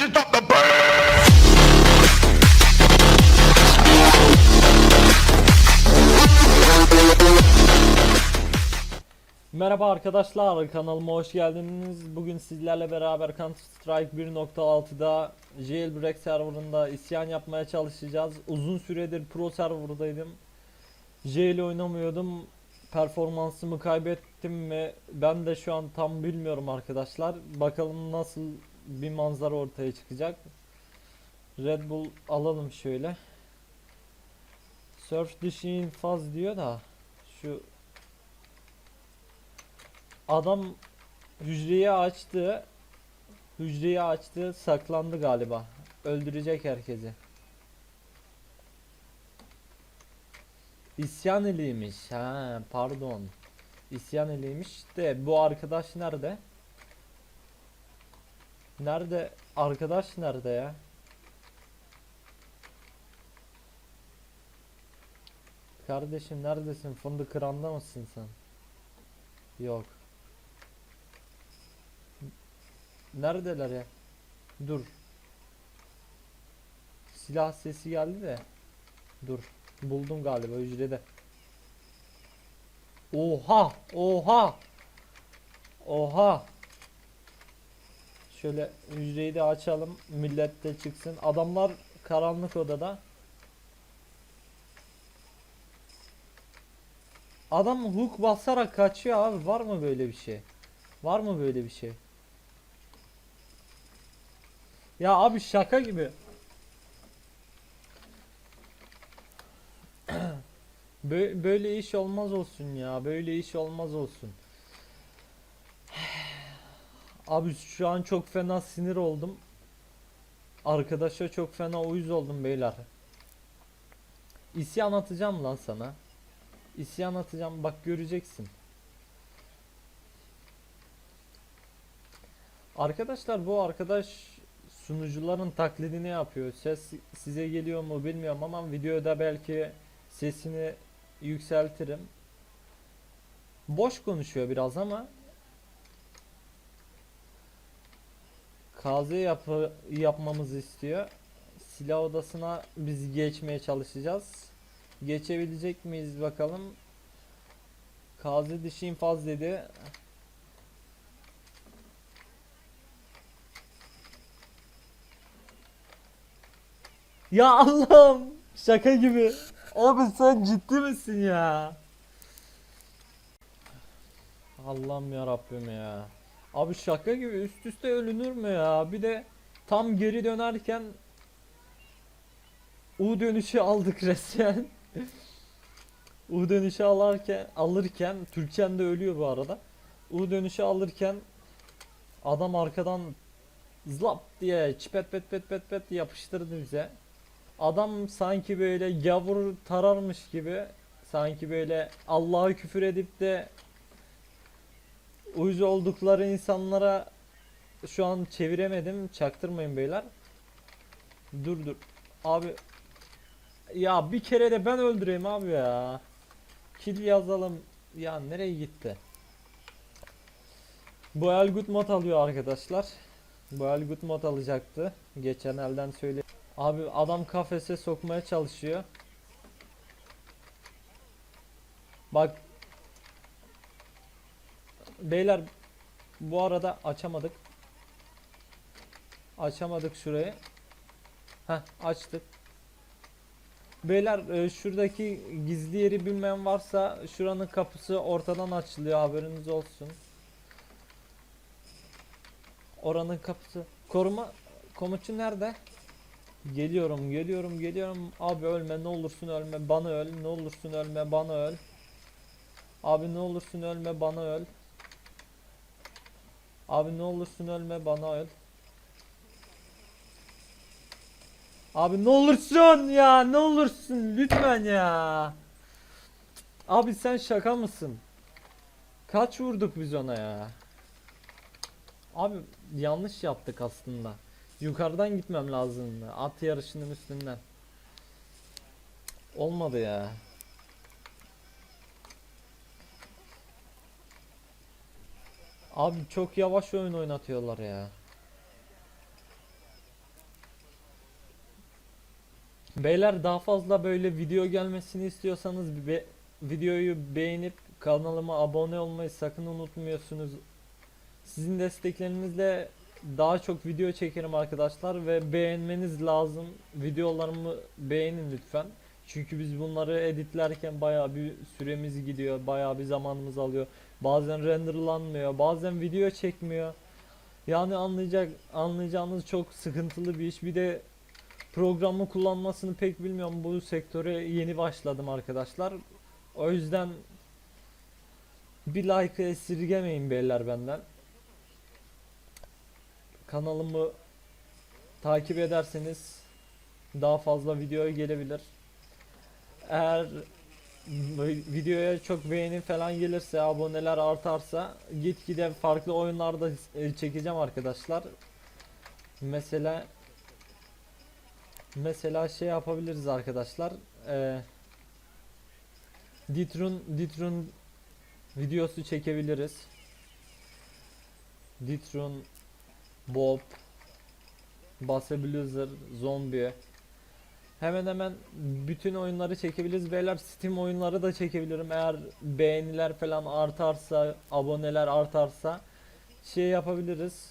bitches drop the brand. Merhaba arkadaşlar kanalıma hoş geldiniz. Bugün sizlerle beraber Counter Strike 1.6'da Jailbreak serverında isyan yapmaya çalışacağız. Uzun süredir pro serverdaydım. Jail oynamıyordum. Performansımı kaybettim ve ben de şu an tam bilmiyorum arkadaşlar. Bakalım nasıl bir manzara ortaya çıkacak. Red Bull alalım şöyle. Surf dışı infaz diyor da şu Adam hücreyi açtı. Hücreyi açtı, saklandı galiba. Öldürecek herkesi. İsyan eliymiş. Ha, pardon. İsyan eliymiş de bu arkadaş nerede? Nerede? Arkadaş nerede ya? Kardeşim neredesin? Fındık kıranda mısın sen? Yok. Neredeler ya? Dur. Silah sesi geldi de. Dur. Buldum galiba hücrede. Oha! Oha! Oha! Şöyle hücreyi de açalım. Millet de çıksın. Adamlar karanlık odada. Adam hook basarak kaçıyor abi. Var mı böyle bir şey? Var mı böyle bir şey? Ya abi şaka gibi. Bö- Böyle iş olmaz olsun ya. Böyle iş olmaz olsun. Abi şu an çok fena sinir oldum. Arkadaşa çok fena uyuz oldum beyler. İsyan atacağım lan sana. İsyan atacağım bak göreceksin. Arkadaşlar bu arkadaş sunucuların taklidini yapıyor. Ses size geliyor mu bilmiyorum ama videoda belki sesini yükseltirim. Boş konuşuyor biraz ama KZ yapı yapmamızı istiyor. Silah odasına biz geçmeye çalışacağız. Geçebilecek miyiz bakalım. KZ dışı infaz dedi. Ya Allah'ım şaka gibi. Abi sen ciddi misin ya? Allah'ım ya Rabbim ya. Abi şaka gibi üst üste ölünür mü ya? Bir de tam geri dönerken U dönüşü aldık resmen. U dönüşü alırken alırken Türkçen de ölüyor bu arada. U dönüşü alırken adam arkadan zlap diye çipet pet pet pet pet yapıştırdı bize. Adam sanki böyle gavur tararmış gibi sanki böyle Allah'a küfür edip de uyuz oldukları insanlara şu an çeviremedim. Çaktırmayın beyler. Dur dur. Abi ya bir kere de ben öldüreyim abi ya. Kill yazalım. Ya nereye gitti? Bu el mod alıyor arkadaşlar. Bu el mod alacaktı. Geçen elden söyle. Abi adam kafese sokmaya çalışıyor. Bak. Beyler bu arada açamadık. Açamadık şurayı. Heh açtık. Beyler e, şuradaki gizli yeri bilmeyen varsa şuranın kapısı ortadan açılıyor haberiniz olsun. Oranın kapısı. Koruma komutçu nerede? Geliyorum, geliyorum, geliyorum. Abi ölme, ne olursun ölme, bana öl. Ne olursun ölme, bana öl. Abi ne olursun ölme, bana öl. Abi ne olursun ölme, bana öl. Abi ne olursun ya, ne olursun lütfen ya. Abi sen şaka mısın? Kaç vurduk biz ona ya? Abi yanlış yaptık aslında. Yukarıdan gitmem lazımdı. At yarışının üstünden. Olmadı ya. Abi çok yavaş oyun oynatıyorlar ya. Beyler daha fazla böyle video gelmesini istiyorsanız be- videoyu beğenip kanalıma abone olmayı sakın unutmuyorsunuz. Sizin desteklerinizle daha çok video çekerim arkadaşlar ve beğenmeniz lazım. Videolarımı beğenin lütfen. Çünkü biz bunları editlerken bayağı bir süremiz gidiyor, bayağı bir zamanımız alıyor. Bazen renderlanmıyor, bazen video çekmiyor. Yani anlayacak anlayacağınız çok sıkıntılı bir iş. Bir de programı kullanmasını pek bilmiyorum. Bu sektöre yeni başladım arkadaşlar. O yüzden bir like esirgemeyin beyler benden. Kanalımı takip ederseniz daha fazla video gelebilir. Eğer videoya çok beğeni falan gelirse, aboneler artarsa gitgide farklı oyunlarda e, çekeceğim arkadaşlar. Mesela mesela şey yapabiliriz arkadaşlar. Eee Ditrun Ditrun videosu çekebiliriz. Ditrun Bob Basse Blizzard Zombie Hemen hemen bütün oyunları çekebiliriz. Beyler Steam oyunları da çekebilirim. Eğer beğeniler falan artarsa, aboneler artarsa şey yapabiliriz.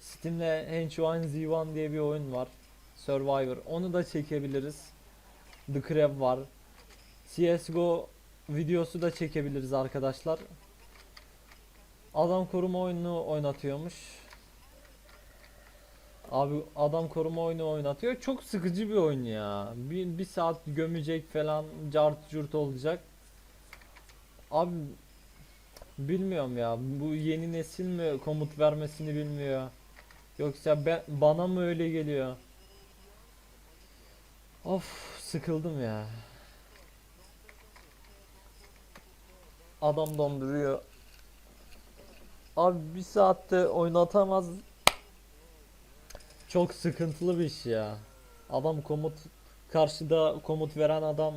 Steam'de H1Z1 diye bir oyun var. Survivor. Onu da çekebiliriz. The Crab var. CSGO videosu da çekebiliriz arkadaşlar. Adam koruma oyununu oynatıyormuş. Abi adam koruma oyunu oynatıyor. Çok sıkıcı bir oyun ya. Bir, bir saat gömecek falan cart curt olacak. Abi bilmiyorum ya. Bu yeni nesil mi komut vermesini bilmiyor. Yoksa ben, bana mı öyle geliyor? Of sıkıldım ya. Adam donduruyor. Abi bir saatte oynatamaz. Çok sıkıntılı bir iş ya. Adam komut karşıda komut veren adam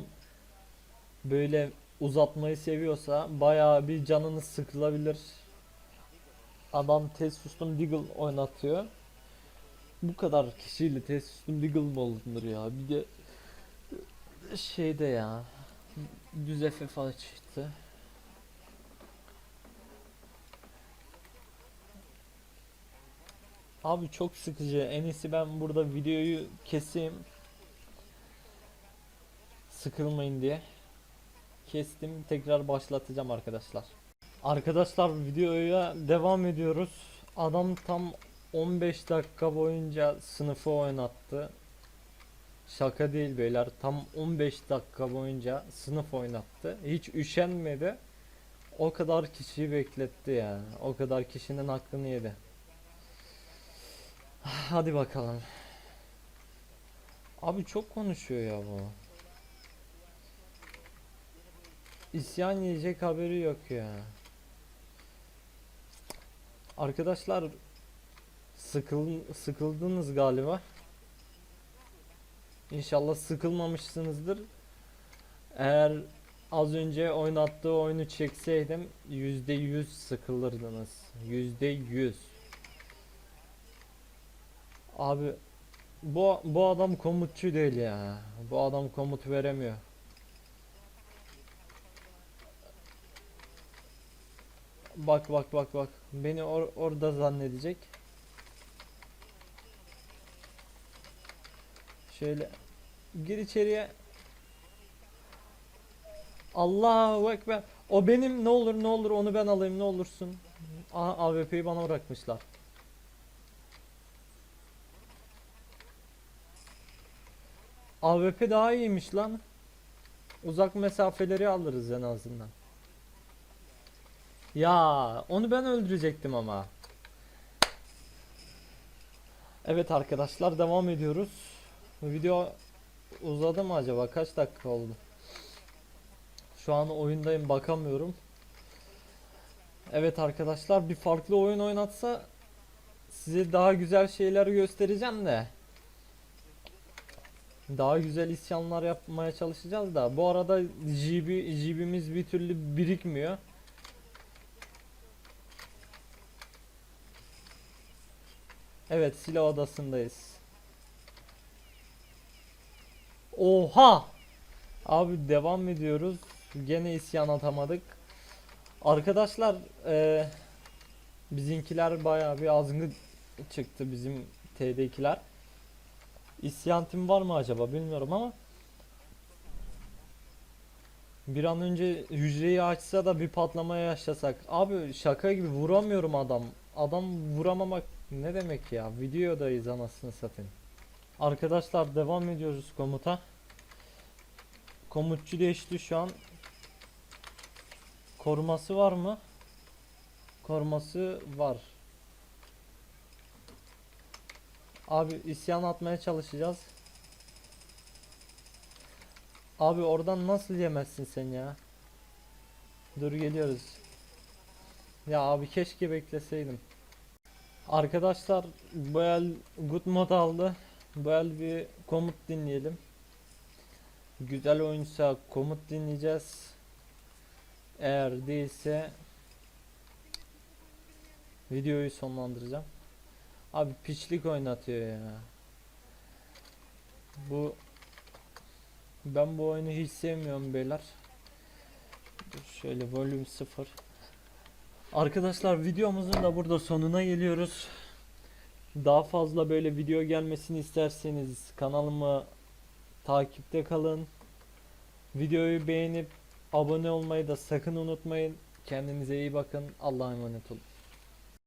böyle uzatmayı seviyorsa bayağı bir canınız sıkılabilir. Adam test sustum Deagle oynatıyor. Bu kadar kişiyle test sustum Deagle mı olunur ya? Bir de şeyde ya düz FF açtı. Abi çok sıkıcı. En iyisi ben burada videoyu keseyim. Sıkılmayın diye. Kestim. Tekrar başlatacağım arkadaşlar. Arkadaşlar videoya devam ediyoruz. Adam tam 15 dakika boyunca sınıfı oynattı. Şaka değil beyler. Tam 15 dakika boyunca sınıf oynattı. Hiç üşenmedi. O kadar kişiyi bekletti yani. O kadar kişinin hakkını yedi. Hadi bakalım. Abi çok konuşuyor ya bu. İsyan yiyecek haberi yok ya. Arkadaşlar sıkıl sıkıldınız galiba. İnşallah sıkılmamışsınızdır. Eğer az önce oynattığı oyunu çekseydim %100 sıkılırdınız. %100. Abi bu bu adam komutçu değil ya. Bu adam komut veremiyor. Bak bak bak bak. Beni or- orada zannedecek. Şöyle gir içeriye. Allahu ekber. O benim ne olur ne olur onu ben alayım ne olursun. Aha AWP'yi bana bırakmışlar. AWP daha iyiymiş lan. Uzak mesafeleri alırız en azından. Ya onu ben öldürecektim ama. Evet arkadaşlar devam ediyoruz. Video uzadı mı acaba? Kaç dakika oldu? Şu an oyundayım bakamıyorum. Evet arkadaşlar bir farklı oyun oynatsa size daha güzel şeyler göstereceğim de. Daha güzel isyanlar yapmaya çalışacağız da bu arada GB GB'miz bir türlü birikmiyor. Evet silah odasındayız. Oha! Abi devam ediyoruz. Gene isyan atamadık. Arkadaşlar eee bizimkiler bayağı bir azgın çıktı bizim TD2'ler. İsyan tim var mı acaba bilmiyorum ama bir an önce hücreyi açsa da bir patlamaya yaşasak. Abi şaka gibi vuramıyorum adam. Adam vuramamak ne demek ya? Videodayız anasını satayım. Arkadaşlar devam ediyoruz komuta. Komutçu değişti şu an. Koruması var mı? Koruması var. Abi isyan atmaya çalışacağız. Abi oradan nasıl yemezsin sen ya? Dur geliyoruz. Ya abi keşke bekleseydim. Arkadaşlar bu el good mod aldı. Bu el bir komut dinleyelim. Güzel oyunsa komut dinleyeceğiz. Eğer değilse videoyu sonlandıracağım. Abi piçlik oynatıyor ya. Bu ben bu oyunu hiç sevmiyorum beyler. Şöyle volüm 0. Arkadaşlar videomuzun da burada sonuna geliyoruz. Daha fazla böyle video gelmesini isterseniz kanalımı takipte kalın. Videoyu beğenip abone olmayı da sakın unutmayın. Kendinize iyi bakın. Allah'a emanet olun.